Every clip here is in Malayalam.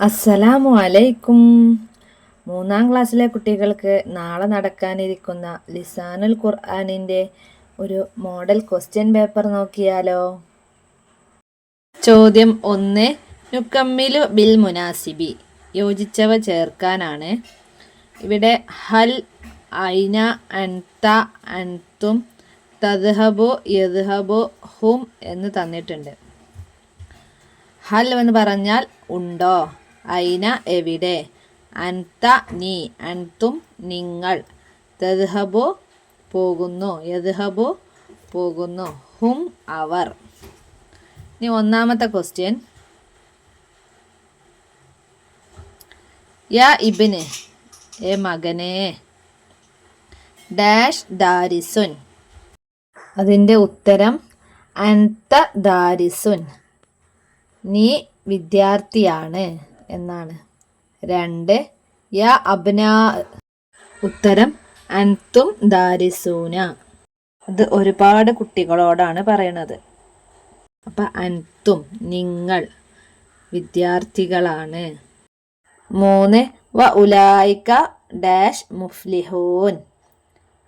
അസ്സലാമു അലൈക്കും. മൂന്നാം ക്ലാസ്സിലെ കുട്ടികൾക്ക് നാളെ നടക്കാനിരിക്കുന്ന ലിസാനുൽ ഖുർആാനിന്റെ ഒരു മോഡൽ ക്വസ്റ്റ്യൻ പേപ്പർ നോക്കിയാലോ? ചോദ്യം ഒന്ന് നുക്കമ്മിലു ബിൽ മുനാസിബി. യോജിച്ചവ ചേർക്കാനാണ്. ഇവിടെ ഹൽ ഐന അൻത അൻതും തദ്ഹബു യദ്ഹബു ഹും എന്ന് തന്നിട്ടുണ്ട്. ഹൽ എന്ന് പറഞ്ഞാൽ ഉണ്ടോ? ഐന എവിടെ? അൻത നീ അൻതും നിങ്ങൾ. തദ്ഹബു പോകുന്നു യദ്ഹബു പോകുന്നു. ഹും അവർ. ഇനി ഒന്നാമത്തെ ക്വസ്റ്റ്യൻ യാ ഇബിന് എ മകനെ. ഡാഷ് ദാരിസുൻ. അതിന്റെ ഉത്തരം അൻത ദാരിസുൻ. നീ വിദ്യാർത്ഥിയാണ്. എന്നാണ്. രണ്ട് യ അബ്ന ഉത്തരം അൻതും ദാരിസൂന. അത് ഒരുപാട് കുട്ടികളോടാണ് പറയണത്. അപ്പം അൻതും നിങ്ങൾ വിദ്യാർത്ഥികളാണ്. മൂന്ന് വ ഉലായിക്ക ഡാഷ് മുഫ്ലിഹൂൻ.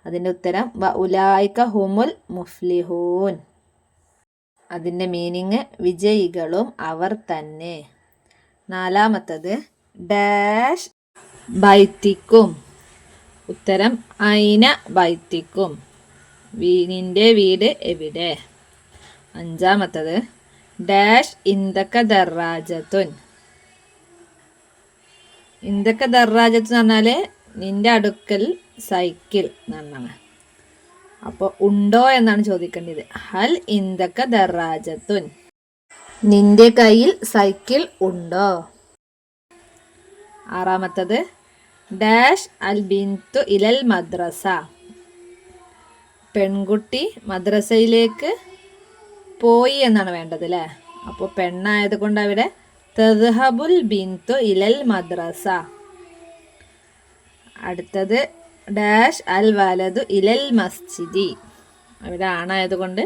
അതിന്റെ ഉത്തരം വ ഉലായിക്ക ഹുമുൽ മുഫ്ലിഹൂൻ. അതിന്റെ മീനിങ് വിജയികളും അവർ തന്നെ. നാലാമത്തത് ഡാഷ് ബൈത്തിക്കും ഉത്തരം ഐന ബൈത്തിക്കും വീനിന്റെ വീട് എവിടെ? അഞ്ചാമത്തത് ഡാഷ് ഇന്ദക്ക ദർറാജത്തുൻ ഇന്ദക്ക ദർറാജത്ത് എന്ന് പറഞ്ഞാൽ നിന്റെ അടുക്കൽ സൈക്കിൾ എന്നാണ്. അപ്പോൾ ഉണ്ടോ എന്നാണ് ചോദിക്കേണ്ടത്. ഹൽ ഇന്ദക്ക ദറാജത്തുൻ നിന്റെ കയ്യിൽ സൈക്കിൾ ഉണ്ടോ? ആറാമത്തത് ഡാഷ് അൽ ബിന്തു ഇലൽ മദ്രസ. പെൺകുട്ടി മദ്രസയിലേക്ക് പോയി എന്നാണ് വേണ്ടത് അല്ലേ അപ്പോൾ പെണ്ണായത് കൊണ്ട് അവിടെ തെഹബുൽ ബിന്തു ഇലൽ മദ്രസ. അടുത്തത് ഡാഷ് അൽ വലതു ഇലൽ മസ്ജിദി. അവിടെ ആണായത് കൊണ്ട്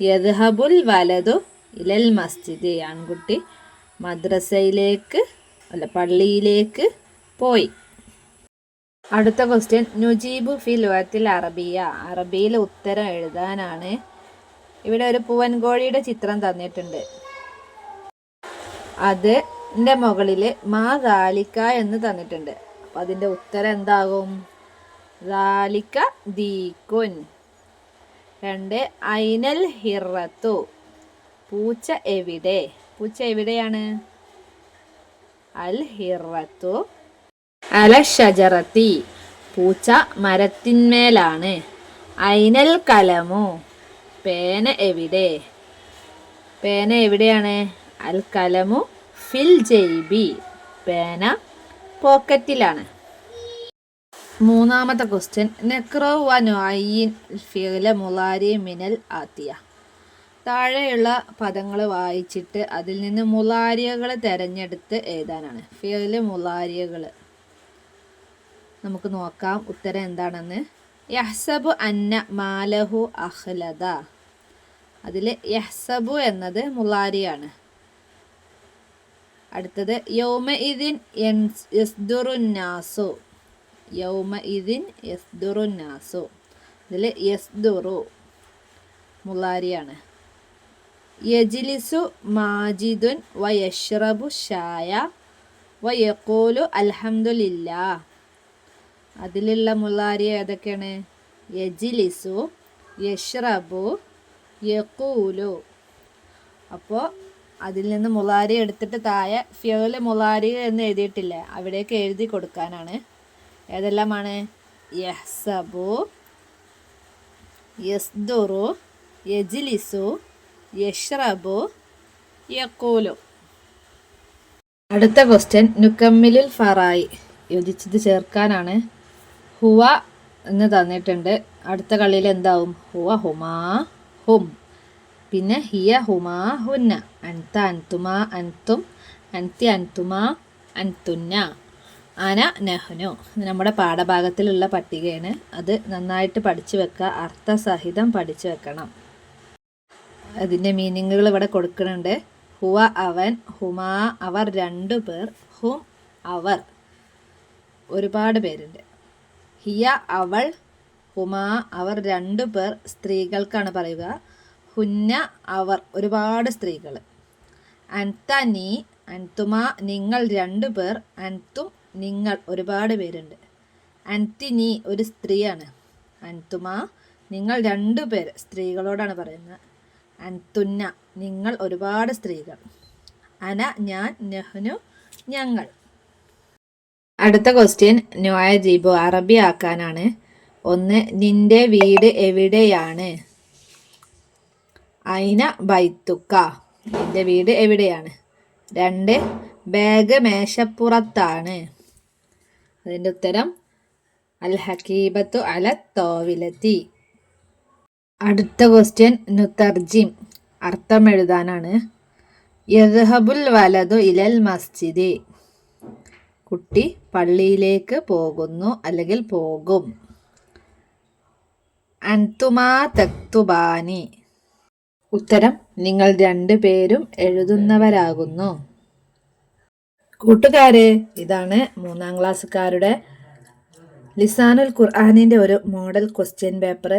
യദ്ഹബുൽ വലതു ഇലൽ മസ്ജിദ് ആൺകുട്ടി മദ്രസയിലേക്ക് അല്ല പള്ളിയിലേക്ക് പോയി. അടുത്ത ക്വസ്റ്റ്യൻ നുജീബ് ഫി ലുവത്തിൽ അറബിയ. അറബിയിൽ ഉത്തരം എഴുതാനാണ്. ഇവിടെ ഒരു പൂവൻകോഴിയുടെ ചിത്രം തന്നിട്ടുണ്ട്. അത് എന്റെ മുകളിൽ മാ ഗാലിക്ക എന്ന് തന്നിട്ടുണ്ട്. അപ്പം അതിന്റെ ഉത്തരം എന്താകും? ഗാലിക്ക ദീകുൻ. രണ്ട് ഐനൽ ഹിറത്തു. പൂച്ച എവിടെ? പൂച്ച എവിടെയാണ്? അൽ ഹിറത്തു അല ഷജറത്തി പൂച്ച മരത്തിന്മേലാണ്. ഐനൽ കലമു? പേന എവിടെ? പേന എവിടെയാണ്? അൽ കലമു ഫിൽ ജെയ്ബി. പേന പോക്കറ്റിലാണ്. മൂന്നാമത്തെ ക്വസ്റ്റ്യൻ. നെക്രോ വനുഅയിൻ ഫില മുലാരി മിനൽ ആത്തിയ. താഴെയുള്ള പദങ്ങൾ വായിച്ചിട്ട് അതിൽ നിന്ന് മുലാരിയകൾ തിരഞ്ഞെടുത്ത് എഴുതാനാണ്. ഫിയൽ മുലാരിയകൾ നമുക്ക് നോക്കാം ഉത്തരം എന്താണെന്ന്. യഹ്സബു അന്ന മാലഹു അഹ്ലദ. അതിൽ യഹ്സബു എന്നത് മുലാരിയാണ് അടുത്തത് യൗമ ഇതിൻ യസ്ദുറുന്നാസു. യൗമ ഇതിൻ യസ്ദുറുന്നാസു. ഇതിൽ യസ്ദുറു മുലാരിയാണ് യജിലിസു മാജിദുൻ വ യഷ്റബു ഷായ വ യഖൂലു അൽഹംദുലില്ല. അതിലുള്ള മുലാരി ഏതൊക്കെയാണ്? യജിലിസു യഷ്റബു യക്കൂലു അപ്പോൾ അതിൽ നിന്ന് മുളാരി എടുത്തിട്ട് താഴെ ഫ്യോൽ മുളാരി എന്ന് എഴുതിയിട്ടില്ല? അവിടേക്ക് എഴുതി കൊടുക്കാനാണ്. ഏതെല്ലാമാണ്? യഹ്സബു യസ്ദുറു യജിലിസു യഷ്റബു യക്കൂലു അടുത്ത ക്വസ്റ്റ്യൻ നുക്കമ്മിലിൽ ഫറായി. യോജിച്ചത് ചേർക്കാനാണ്. ഹുവ എന്ന് തന്നിട്ടുണ്ട്. അടുത്ത കളിയിൽ എന്താവും? ഹുവ ഹുമാ ഹും. പിന്നെ ഹിയ ഹുമാ ഹുന്ന. അൻത അൻതുമാ അൻതും അൻതി അൻതുമാ അൻതുന്ന. അന നഹ്നു. നമ്മുടെ പാഠഭാഗത്തിലുള്ള പട്ടികയാണ്. അത് നന്നായിട്ട് പഠിച്ചു വെക്കുക. അർത്ഥസഹിതം പഠിച്ചു വെക്കണം. അതിന്റെ മീനിങ്ങുകൾ ഇവിടെ കൊടുക്കുന്നുണ്ട്. ഹുവ അവൻ ഹുമാ അവർ രണ്ടു പേർ ഹും അവർ. ഒരുപാട് പേരുണ്ട്. ഹിയ അവൾ ഹുമാ അവർ രണ്ടു പേർ സ്ത്രീകൾക്കാണ് പറയുക. ഹുന്ന അവർ ഒരുപാട് സ്ത്രീകൾ. അൻത നീ അൻതുമ നിങ്ങൾ രണ്ടു പേർ അൻതും നിങ്ങൾ ഒരുപാട് പേരുണ്ട്. അൻതി നീ ഒരു സ്ത്രീയാണ്. അൻതുമ നിങ്ങൾ രണ്ടു പേർ സ്ത്രീകളോടാണ് പറയുന്നത്. അൻതുന്ന നിങ്ങൾ ഒരുപാട് സ്ത്രീകൾ. അന ഞാൻ നെഹ്നു ഞങ്ങൾ. അടുത്ത ക്വസ്റ്റ്യൻ നോയ ജീബോ അറബി ആക്കാനാണ്. ഒന്ന് നിന്റെ വീട് എവിടെയാണ്? അയിന ബൈത്തുക്ക. നിന്റെ വീട് എവിടെയാണ്? രണ്ട് ബാഗ് മേശപ്പുറത്താണ് അതിന്റെ ഉത്തരം അൽ ഹക്കീബത്തു അല തോവിലത്തി. അടുത്ത ക്വസ്റ്റ്യൻ നുത്തർജിം അർത്ഥം എഴുതാനാണ് യദ്ഹബുൽ വലതു ഇലൽ മസ്ജിദ്. കുട്ടി പള്ളിയിലേക്ക് പോകുന്നു അല്ലെങ്കിൽ പോകും. അൻതുമാ തക്തുബാനി. ഉത്തരം നിങ്ങൾ രണ്ടു പേരും എഴുതുന്നവരാകുന്നു. കൂട്ടുകാരെ ഇതാണ് മൂന്നാം ക്ലാസ്സുകാരുടെ ലിസാനുൽ ഖുർആാനിന്റെ ഒരു മോഡൽ ക്വസ്റ്റ്യൻ പേപ്പർ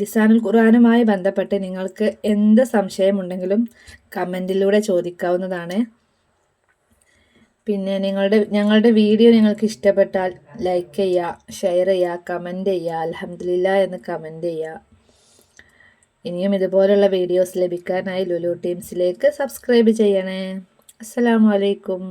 ലിസാനുൽ ഖുർആാനുമായി ബന്ധപ്പെട്ട് നിങ്ങൾക്ക് എന്ത് സംശയമുണ്ടെങ്കിലും കമന്റിലൂടെ ചോദിക്കാവുന്നതാണ്. പിന്നെ നിങ്ങളുടെ ഞങ്ങളുടെ വീഡിയോ നിങ്ങൾക്ക് ഇഷ്ടപ്പെട്ടാൽ ലൈക്ക് ചെയ്യുക ഷെയർ ചെയ്യുക കമന്റ് ചെയ്യുക അലഹമില്ല എന്ന് കമന്റ് ചെയ്യുക ഇനിയും ഇതുപോലുള്ള വീഡിയോസ് ലഭിക്കാനായി ലുലു ടീംസിലേക്ക് സബ്സ്ക്രൈബ് ചെയ്യണേ. അസ്സലാമു അലൈക്കും.